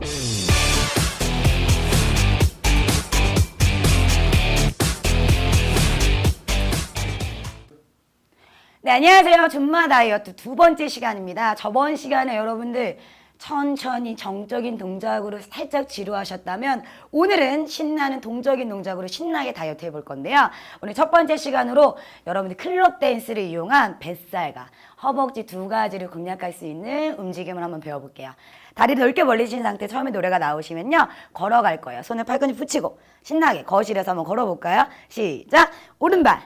네, 안녕하세요. 줌마 다이어트 두 번째 시간입니다. 저번 시간에 여러분들 천천히 정적인 동작으로 살짝 지루하셨다면 오늘은 신나는 동적인 동작으로 신나게 다이어트 해볼 건데요. 오늘 첫 번째 시간으로 여러분들 클럽 댄스를 이용한 뱃살과 허벅지 두 가지를 공략할 수 있는 움직임을 한번 배워볼게요. 다리 넓게 벌리신 상태 처음에 노래가 나오시면요. 걸어갈 거예요. 손을 팔꿈치 붙이고 신나게 거실에서 한번 걸어볼까요? 시작! 오른발,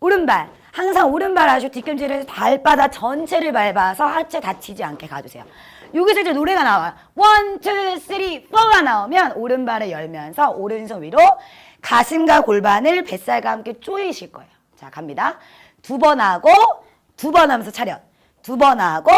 오른발. 항상 오른발 하시고 뒤꿈치를 발바닥 전체를 밟아서 하체 다치지 않게 가주세요. 여기서 이제 노래가 나와요. 원, 투, 쓰리, 포가 나오면 오른발을 열면서 오른손 위로 가슴과 골반을 뱃살과 함께 조이실 거예요. 자, 갑니다. 두 번 하고 두 번 하면서 차렷. 두 번 하고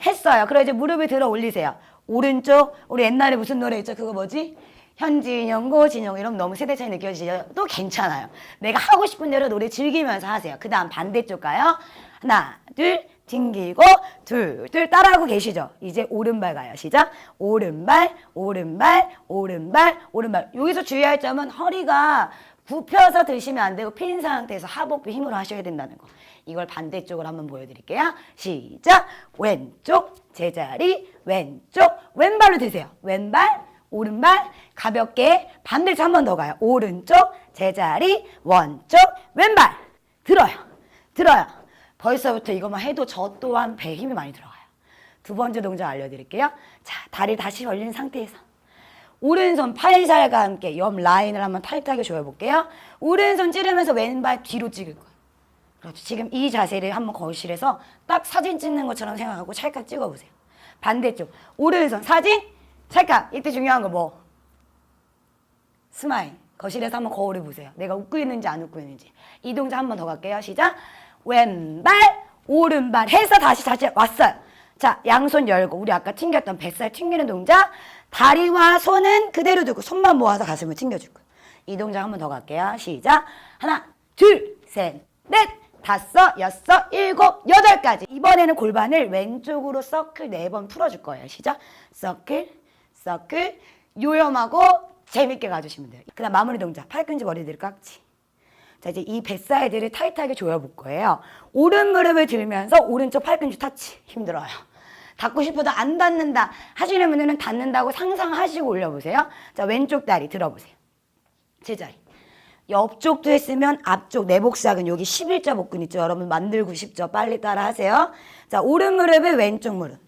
했어요. 그럼 이제 무릎을 들어 올리세요. 오른쪽 우리 옛날에 무슨 노래 있죠? 그거 뭐지? 현진영, 고진영 이러면 너무 세대 차이 느껴지죠? 또 괜찮아요. 내가 하고 싶은 대로 노래 즐기면서 하세요. 그 다음 반대쪽 가요. 하나, 둘, 튕기고 둘, 둘 따라하고 계시죠? 이제 오른발 가요. 시작. 오른발, 오른발, 오른발, 오른발. 여기서 주의할 점은 허리가 굽혀서 드시면 안 되고 핀 상태에서 하복부 힘으로 하셔야 된다는 거. 이걸 반대쪽으로 한번 보여드릴게요. 시작. 왼쪽 제자리 왼쪽 왼발로 드세요. 왼발 오른발 가볍게 반대쪽 한 번 더 가요. 오른쪽 제자리 원쪽 왼발 들어요. 들어요. 벌써부터 이것만 해도 저 또한 배에 힘이 많이 들어가요. 두 번째 동작 알려드릴게요. 자, 다리 다시 벌린 상태에서 오른손 팔살과 함께 옆 라인을 한번 타이트하게 조여볼게요. 오른손 찌르면서 왼발 뒤로 찍을 거예요. 그렇죠. 지금 이 자세를 한번 거실에서 딱 사진 찍는 것처럼 생각하고 찰칵 찍어보세요. 반대쪽 오른손 사진 찰칵 이때 중요한 거 뭐? 스마일 거실에서 한번 거울을 보세요. 내가 웃고 있는지 안 웃고 있는지 이 동작 한번 더 갈게요. 시작 왼발 오른발 해서 다시 다시 왔어요. 자 양손 열고 우리 아까 튕겼던 뱃살 튕기는 동작 다리와 손은 그대로 두고 손만 모아서 가슴을 거예요. 이 동작 한 번 더 갈게요. 시작 하나 둘 셋 넷 다섯, 여섯, 일곱, 여덟까지. 이번에는 골반을 왼쪽으로 서클 네 번 풀어줄 거예요. 시작. 서클, 서클, 요염하고 재밌게 가주시면 돼요. 그 다음 마무리 동작. 팔꿈치 머리 들 깍지. 자, 이제 이 뱃살들을 타이트하게 조여볼 거예요. 오른 무릎을 들면서 오른쪽 팔꿈치 터치. 힘들어요. 닿고 싶어도 안 닿는다. 하시는 분들은 닿는다고 상상하시고 올려보세요. 자, 왼쪽 다리 들어보세요. 제자리. 옆쪽도 했으면 앞쪽 내복사근 여기 11자 복근 있죠. 여러분 만들고 싶죠. 빨리 따라 하세요. 자, 오른 무릎은 왼쪽 무릎.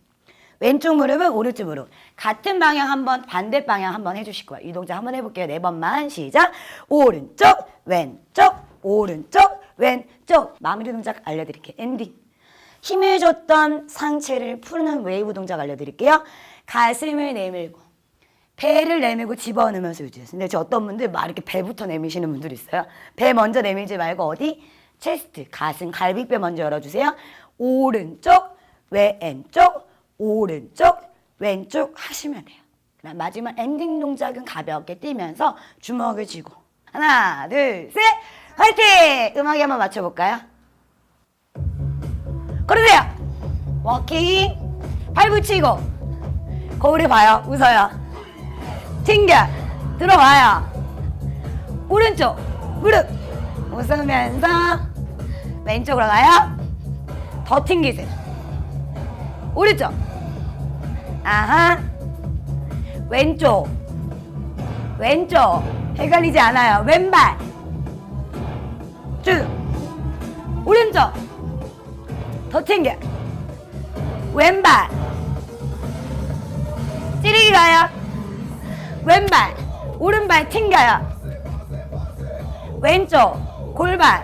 왼쪽 무릎은 오른쪽 무릎. 같은 방향 한번 반대 방향 한번 해주실 거예요. 이 동작 한번 해볼게요. 네 번만 시작. 오른쪽 왼쪽 오른쪽 왼쪽 마무리 동작 알려드릴게요. 엔딩. 힘을 줬던 상체를 푸는 웨이브 동작 알려드릴게요. 가슴을 내밀고 배를 내밀고 집어넣으면서 유지해요. 근데 저 어떤 분들 막 이렇게 배부터 내미시는 분들 있어요. 배 먼저 내밀지 말고 어디? 체스트, 가슴, 갈비뼈 먼저 열어주세요. 오른쪽, 왼쪽, 오른쪽, 왼쪽 하시면 돼요. 그다음 마지막 엔딩 동작은 가볍게 뛰면서 주먹을 쥐고 하나, 둘, 셋, 화이팅! 음악에 한번 맞춰볼까요? 걸으세요. 워킹, 팔 붙이고. 거울에 봐요. 웃어요. 튕겨. 들어와요. 오른쪽. 무릎. 웃으면서 왼쪽으로 가요. 더 튕기세요. 오른쪽. 아하. 왼쪽. 왼쪽 헷갈리지 않아요 왼발 쭉 오른쪽 더 튕겨 왼발 찌르기 가요 왼발, 오른발 튕겨요. 왼쪽, 골반.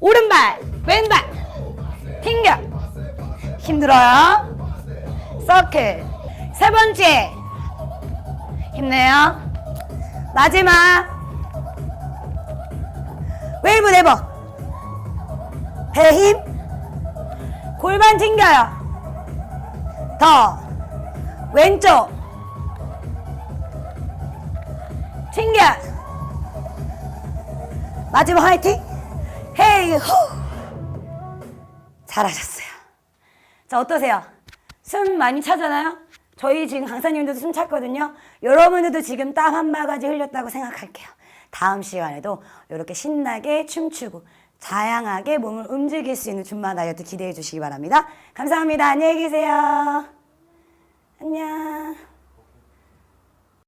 오른발, 왼발. 튕겨. 힘들어요. 서클. 세 번째. 힘내요. 마지막. 웨이브 네버. 배 힘. 골반 튕겨요. 더. 왼쪽. 튕겨 마지막 화이팅 헤이 호 잘하셨어요 자 어떠세요? 숨 많이 차잖아요? 저희 지금 강사님들도 숨 찼거든요. 여러분들도 지금 땀 한 바가지 흘렸다고 생각할게요. 다음 시간에도 이렇게 신나게 춤추고 다양하게 몸을 움직일 수 있는 줌마 다이어트 기대해 주시기 바랍니다. 감사합니다. 안녕히 계세요. 안녕.